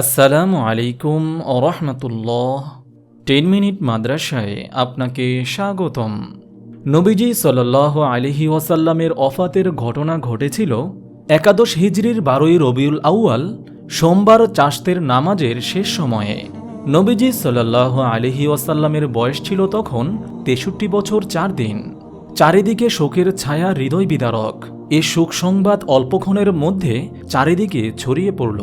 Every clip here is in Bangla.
আসসালামু আলাইকুম রহমতুল্লাহ। টেন মিনিট মাদ্রাসায় আপনাকে স্বাগতম। নবীজি সাল্লাহ আলিহি ওয়াসাল্লামের অফাতের ঘটনা ঘটেছিল একাদশ হিজরির বারোই রবিউল আউয়াল, সোমবার চাষতের নামাজের শেষ সময়ে। নবীজি সাল্লাহ আলিহি ওয়াসাল্লামের বয়স ছিল তখন তেষট্টি বছর চার দিন। চারিদিকে শোকের ছায়া হৃদয় বিদারক। এ শোক সংবাদ অল্পক্ষণের মধ্যে চারিদিকে ছড়িয়ে পড়ল।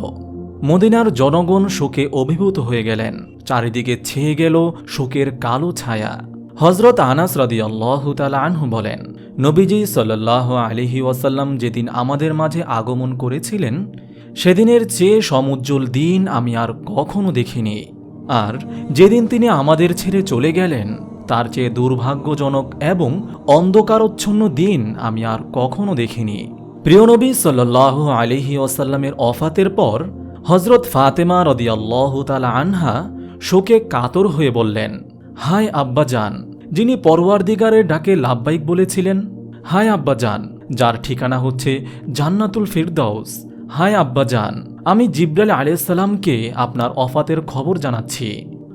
মদিনার জনগণ শোকে অভিভূত হয়ে গেলেন। চারিদিকে ছেয়ে গেল শোকের কালো ছায়া। হজরত আনাস রদি আনহু বলেন, নবীজি সাল্লাহ আলিহি ওয়াসাল্লাম যেদিন আমাদের মাঝে আগমন করেছিলেন, সেদিনের চেয়ে সমুজ্জ্বল দিন আমি আর কখনো দেখিনি। আর যেদিন তিনি আমাদের ছেড়ে চলে গেলেন, তার চেয়ে দুর্ভাগ্যজনক এবং অন্ধকারচ্ছন্ন দিন আমি আর কখনো দেখিনি। প্রিয়নবী সাল্লাহ আলিহি ওয়াসাল্লামের অফাতের পর হজরত ফাতেমা রদিয়াল্লাহ তালা আনহা শোকে কাতর হয়ে বললেন, হায় আব্বাজান যিনি পরওয়ারদিগারের ডাকে লাভবাইক বলেছিলেন, হায় আব্বাজান যার ঠিকানা হচ্ছে জান্নাতুল ফিরদাউস, হায় আব্বাজান আমি জিব্রাল আলাইসাল্লামকে আপনার অফাতের খবর জানাচ্ছি।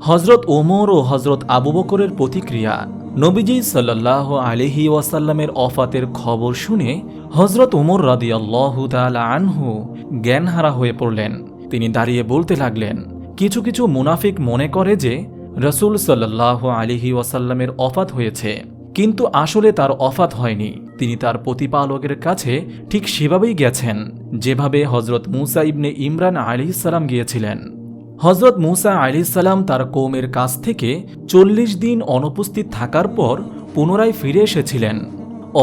হজরত ওমর ও হজরত আবু বকরের প্রতিক্রিয়া, নবীজি সাল্লাহ আলিহি ওয়াসাল্লামের অফাতের খবর শুনে হজরত ওমর রাদিয়াল্লাহু তাআলা আনহু জ্ঞানহারা হয়ে পড়লেন। তিনি দাঁড়িয়ে বলতে লাগলেন, কিছু কিছু মুনাফিক মনে করে যে রসুল সাল্লাহ আলিহি ওয়াসাল্লামের অফাত হয়েছে, কিন্তু আসলে তার অফাত হয়নি। তিনি তার প্রতিপালকের কাছে ঠিক সেভাবেই গেছেন, যেভাবে হজরত মুসা ইবনে ইমরান আলি সালাম গিয়েছিলেন। হজরত মুসা আলি সালাম তার কৌমের কাছ থেকে চল্লিশ দিন অনুপস্থিত থাকার পর পুনরায় ফিরে এসেছিলেন।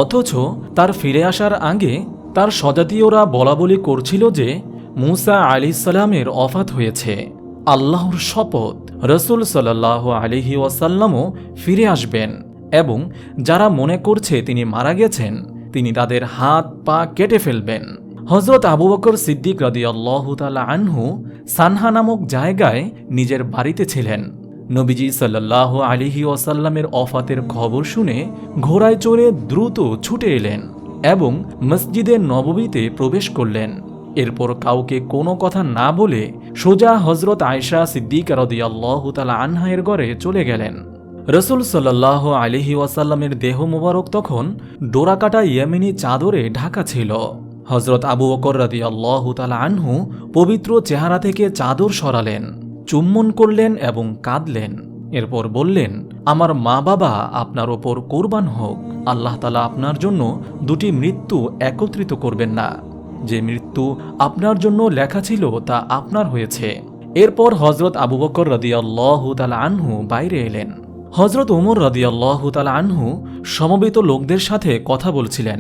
অথচ তার ফিরে আসার আগে তার স্বজাতীয়রা বলাবলি করছিল যে মুসা আলি সালামের অফাত হয়েছে। আল্লাহর শপথ, রসুল সাল্লাহ আলিহি ওয়াসাল্লামও ফিরে আসবেন এবং যারা মনে করছে তিনি মারা গেছেন, তিনি তাদের হাত পা কেটে ফেলবেন। হজরত আবু বকর সিদ্দিক রদি আল্লাহ আনহু সানহা নামক জায়গায় নিজের বাড়িতে ছিলেন। নবীজি সাল্লাহ আলিহি ওয়াসাল্লামের অফাতের খবর শুনে ঘোড়ায় চড়ে দ্রুত ছুটে এলেন এবং মসজিদের নববীতে প্রবেশ করলেন। এরপর কাউকে কোনো কথা না বলে সোজা হজরত আয়সা সিদ্দিক রদিয়াল্লাহ তালা আনহায়ের ঘরে চলে গেলেন। রসুল সাল্লাহ আলিহি ওয়াসাল্লামের দেহ মুবারক তখন ডোরাকাটা ইয়ামিনী চাদরে ঢাকা ছিল। হজরত আবু বকর রাদি আল্লাহ তালা আনহু পবিত্র চেহারা থেকে চাদর সরালেন, চুম্বন করলেন এবং কাঁদলেন। এরপর বললেন, আমার মা বাবা আপনার ওপর কোরবান হোক, আল্লাহ তালা আপনার জন্য দুটি মৃত্যু একত্রিত করবেন না। যে মৃত্যু আপনার জন্য লেখা ছিল তা আপনার হয়েছে। এরপর হজরত আবু বকর রদিয়াল্লাহ তালা আনহু বাইরে এলেন। হজরত ওমর রদিয়াল্লাহ তালা আনহু সমবেত লোকদের সাথে কথা বলছিলেন।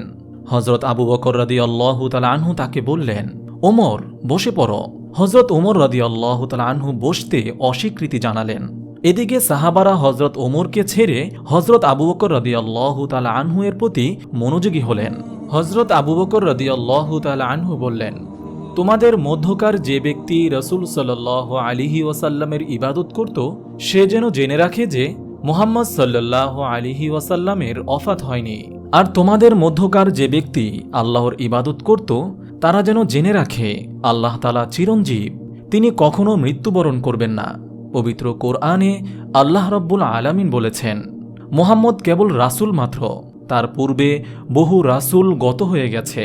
হজরত আবু বকর রদিয়াল্লাহ তালা আনহু তাকে বললেন ওমর বসে পড়ো। হজরত ওমর রদিয়াল্লাহ তালা আনহু বসতে অস্বীকৃতি জানালেন। এদিকে সাহাবারা হজরত ওমরকে ছেড়ে হজরত আবু বকর রদিয়াল্লাহ তালা আনহু এর প্রতি মনোযোগী হলেন। হজরত আবু বকর রদিয়াল্লাহ তালা আনহু বললেন, তোমাদের মধ্যকার যে ব্যক্তি রসুল সাল্লাহ আলিহি ওয়াসাল্লামের ইবাদত করত, সে যেন জেনে রাখে যে মোহাম্মদ সাল্লাহ আলিহি ওয়াসাল্লামের অফাত হয়নি। আর তোমাদের মধ্যকার যে ব্যক্তি আল্লাহর ইবাদত করত, তারা যেন জেনে রাখে, আল্লাহ তালা চিরঞ্জীব, তিনি কখনো মৃত্যুবরণ করবেন না। পবিত্র কোরআনে আল্লাহ রব্বুল আলামিন বলেছেন, মোহাম্মদ কেবল রাসুল মাত্র। তার পূর্বে বহু রাসুল গত হয়ে গেছে।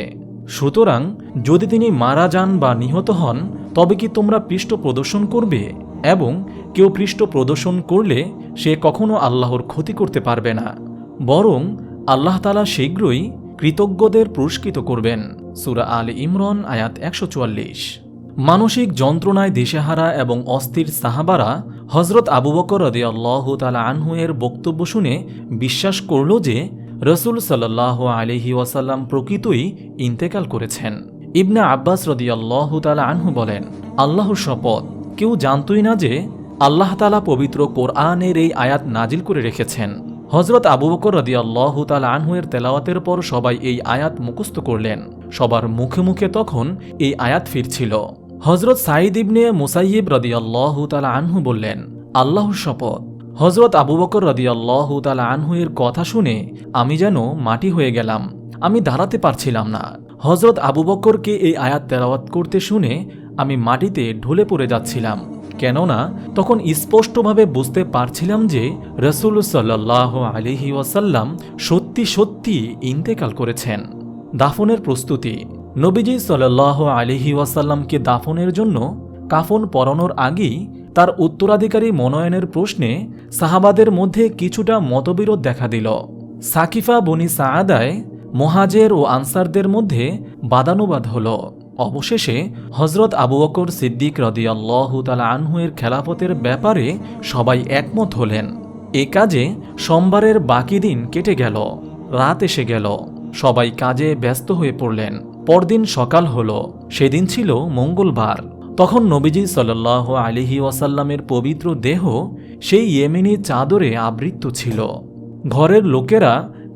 সুতরাং, যদি তিনি মারা যান বা নিহত হন, তবে কি তোমরা পৃষ্ঠ প্রদর্শন করবে? এবং কেউ পৃষ্ঠ প্রদর্শন করলে সে কখনো আল্লাহর ক্ষতি করতে পারবে না। বরং আল্লাহ তালা শীঘ্রই কৃতজ্ঞদের পুরস্কৃত করবেন। সুরা আল ইমরন, আয়াত একশো চুয়াল্লিশ। মানসিক যন্ত্রণায় দিশেহারা এবং অস্থির সাহাবারা হজরত আবু বকর রদি আল্লাহ তালা আনহু এর বক্তব্য শুনে বিশ্বাস করল যে রসুল সাল্লাহ আলিহি ওয়াসাল্লাম প্রকৃতই ইন্তেকাল করেছেন। ইবনা আব্বাস রদি আল্লাহ তালা আনহু বলেন, আল্লাহর শপথ, কেউ জানতই না যে আল্লাহ তালা পবিত্র কোরআনের এই আয়াত নাজিল করে রেখেছেন। হজরত আবু বকর রদি আল্লাহ তালা আনহুয়ের তেলাওয়াতের পর সবাই এই আয়াত মুখস্থ করলেন। সবার মুখে মুখে তখন এই আয়াত ফিরছিল। হজরত সাঈদ ইবনে মুসাইব রদি আল্লাহ তালা আনহু বললেন, আল্লাহর শপথ হজরত আবু বকর রদি আল্লাহ তালা আনহু এর কথা শুনে আমি যেন মাটি হয়ে গেলাম, আমি দাঁড়াতে পারছিলাম না। হজরত আবু বকরকে এই আয়াত তেলাওয়াত করতে শুনে আমি মাটিতে ঢলে পড়ে যাচ্ছিলাম, কেননা তখন স্পষ্টভাবে বুঝতে পারছিলাম যে রসুল সাল্লাহ আলিহি ওয়াসাল্লাম সত্যি সত্যি ইন্তেকাল করেছেন। দাফনের প্রস্তুতি, নবীজি সাল্লাহ আলিহি ওয়াসাল্লামকে দাফনের জন্য কাফন পরানোর আগেই তার উত্তরাধিকারী মনোনয়নের প্রশ্নে সাহাবাদের মধ্যে কিছুটা মতবিরোধ দেখা দিল। সাকিফা বনি সাআদায় মোহাজের ও আনসারদের মধ্যে বাদানুবাদ হল। অবশেষে হজরত আবু অকর সিদ্দিক রদিয়াল্লাহ তালা আনহুয়ের খেলাফতের ব্যাপারে সবাই একমত হলেন। এ কাজে সোমবারের বাকি দিন কেটে গেল, রাত এসে গেল, সবাই কাজে ব্যস্ত হয়ে পড়লেন। পরদিন সকাল হল, সেদিন ছিল মঙ্গলবার। তখন নবীজি সাল্লাহ আলিহি ওয়াসাল্লামের পবিত্র দেহ সেই ইয়েমেনি চাদরে আবৃত্ত ছিল। ঘরের লোকেরা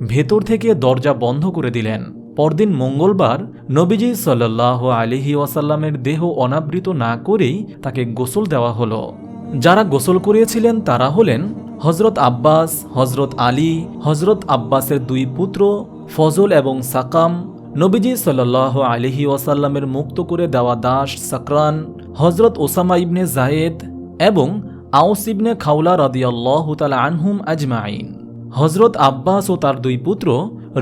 ভেতর থেকে দরজা বন্ধ করে দিলেন। পরদিন মঙ্গলবার নবীজি সাল্লাহ আলিহি ওয়াসাল্লামের দেহ অনাবৃত না করেই তাকে গোসল দেওয়া হলো। যারা গোসল করিয়েছিলেন তারা হলেন হজরত আব্বাস হজরত আলী হজরত আব্বাসের দুই পুত্র, ফজল এবং সাকাম নবীজি সাল্লাহ আলিহি ওয়াসাল্লামের মুক্ত করে দেওয়া দাস সাকরান হজরত ওসামা ইবনে জায়েদ এবং আউস ইবনে খাউলা রদিয়াল্লাহ তালা আনহুম আজমাইন হজরত আব্বাস ও তার দুই পুত্র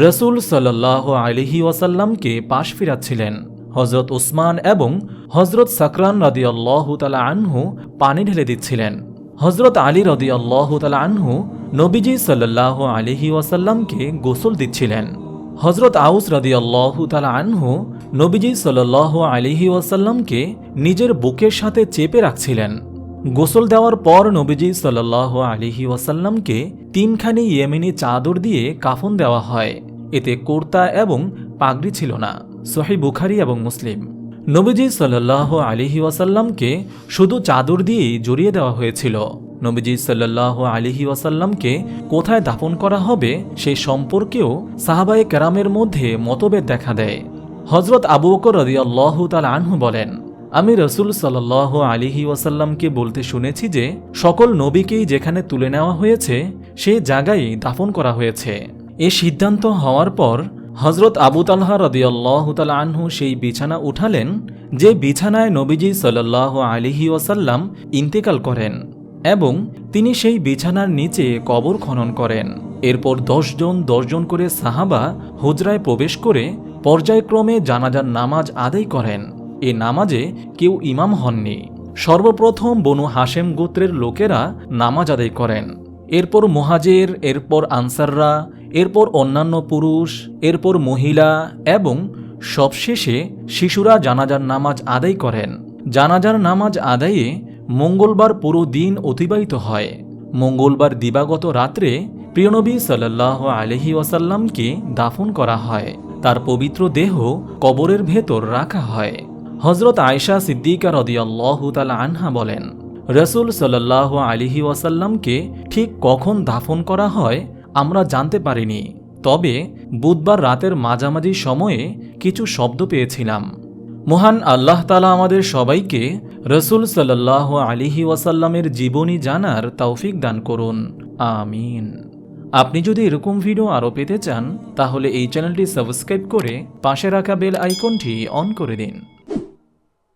রসুল সাল্লাহ আলিহি ওয়াসাল্লামকে পাশ ফিরাচ্ছিলেন। হজরত উসমান এবং হজরত সাকরান রদিয়াল্লাহ তালা আনহু পানি ঢেলে দিচ্ছিলেন। হজরত আলী রদিয়াল্লাহ তালা আনহু নবীজি সাল্লাহ আলিহি ওয়াসাল্লামকে গোসল দিচ্ছিলেন। হজরত আউস রদিয়াল্লাহ তালা আনহু নবীজি সাল্লাহ আলিহি ওয়াসাল্লামকে নিজের বুকের সাথে চেপে রাখছিলেন। গোসল দেওয়ার পর নবীজি সাল্লাহ আলিহি ওয়াসাল্লামকে তিনখানি ইয়েমেনি চাদর দিয়ে কাফন দেওয়া হয়। এতে কুর্তা এবং পাগড়ি ছিল না। সহি বুখারি এবং মুসলিম। নবীজি সাল্লাহ আলিহি ওয়াসাল্লামকে শুধু চাদর দিয়েই জড়িয়ে দেওয়া হয়েছিল। নবীজি সাল্লাহ আলিহি ওয়াসাল্লামকে কোথায় দাফন করা হবে সে সম্পর্কেও সাহাবায়ে কেরামের মধ্যে মতভেদ দেখা দেয়। হজরত আবু বকর রদিয়াল্লাহ তাল আনহু বলেন, আমি রসুল সাল্লাহ আলিহি ওয়াসাল্লামকে বলতে শুনেছি যে, সকল নবীকেই যেখানে তুলে নেওয়া হয়েছে, সে জায়গায় দাফন করা হয়েছে। এ সিদ্ধান্ত হওয়ার পর হজরত আবু তালহা রদিয়াল্লাহ তাল আনহু সেই বিছানা উঠালেন, যে বিছানায় নবীজি সাল্লাহ আলিহি ওয়াসাল্লাম ইন্তেকাল করেন। এবং তিনি সেই বিছানার নিচে কবর খনন করেন। এরপর দশজন দশজন করে সাহাবা হুজরায় প্রবেশ করে পর্যায়ক্রমে জানাজার নামাজ আদায় করেন। এ নামাজে কেউ ইমাম হননি। সর্বপ্রথম বনু হাশেম গোত্রের লোকেরা নামাজ আদায় করেন। এরপর মোহাজের, এরপর আনসাররা, এরপর অন্যান্য পুরুষ, এরপর মহিলা এবং সবশেষে শিশুরা জানাজার নামাজ আদায় করেন। জানাজার নামাজ আদায়ে মঙ্গলবার পুরো দিন অতিবাহিত হয়। মঙ্গলবার দিবাগত রাত্রে প্রিয়নবী সাল্লাহ আলহি ওয়াসাল্লামকে দাফন করা হয়। তার পবিত্র দেহ কবরের ভেতর রাখা হয়। হজরত আয়সা সিদ্দিকা রদিয়াল্লাহ আনহা বলেন, রসুল সাল্লাহ আলিহি ওয়াসাল্লামকে ঠিক কখন দাফন করা হয় আমরা জানতে পারিনি। তবে বুধবার রাতের মাঝামাঝি সময়ে কিছু শব্দ পেয়েছিলাম। মহান আল্লাহ তালা আমাদের সবাইকে রসুল সাল্লাহ আলিহি ওয়াসাল্লামের জীবনী জানার তৌফিক দান করুন। আমিন। আপনি যদি এরকম ভিডিও আরও পেতে চান, তাহলে এই চ্যানেলটি সাবস্ক্রাইব করে পাশে রাখা বেল আইকনটি অন করে দিন।